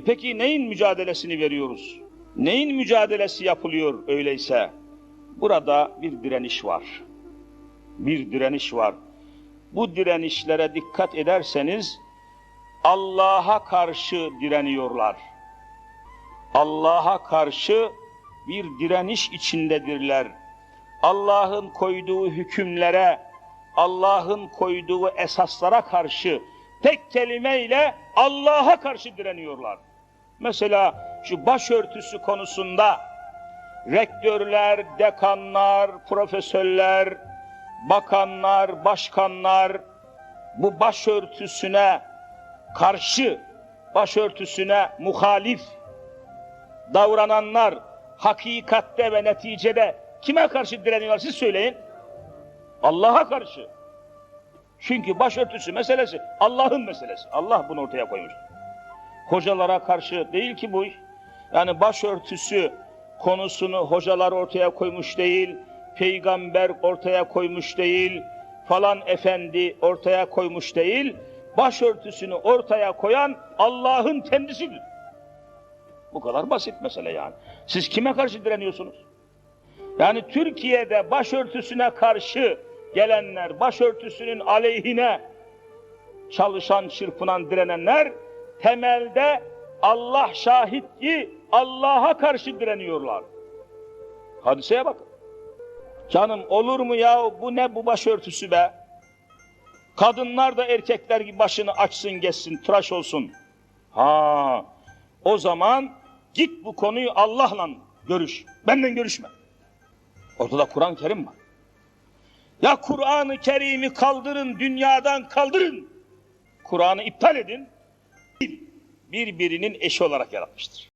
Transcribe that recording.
E peki neyin mücadelesini veriyoruz? Neyin mücadelesi yapılıyor öyleyse? Burada bir direniş var. Bir direniş var. Bu direnişlere dikkat ederseniz Allah'a karşı direniyorlar. Allah'a karşı bir direniş içindedirler. Allah'ın koyduğu hükümlere, Allah'ın koyduğu esaslara karşı tek kelimeyle Allah'a karşı direniyorlar. Mesela şu başörtüsü konusunda rektörler, dekanlar, profesörler, bakanlar, başkanlar bu başörtüsüne karşı, başörtüsüne muhalif davrananlar hakikatte ve neticede kime karşı direniyorlar siz söyleyin. Allah'a karşı. Çünkü başörtüsü meselesi Allah'ın meselesi. Allah bunu ortaya koymuş. Hocalara karşı değil ki bu. Yani başörtüsü konusunu hocalar ortaya koymuş değil, peygamber ortaya koymuş değil, falan efendi ortaya koymuş değil, başörtüsünü ortaya koyan Allah'ın kendisidir. Bu kadar basit mesele yani. Siz kime karşı direniyorsunuz? Yani Türkiye'de başörtüsüne karşı gelenler, başörtüsünün aleyhine çalışan, çırpınan, direnenler temelde Allah şahit ki Allah'a karşı direniyorlar. Hadiseye bakın. Canım olur mu ya bu ne bu başörtüsü be? Kadınlar da erkekler gibi başını açsın geçsin, tıraş olsun. Ha, o zaman git bu konuyu Allah'la görüş. Benden görüşme. Ortada Kur'an-ı Kerim var. Ya Kur'an-ı Kerim'i kaldırın, dünyadan kaldırın. Kur'an'ı iptal edin. Birbirinin eşi olarak yaratmıştır.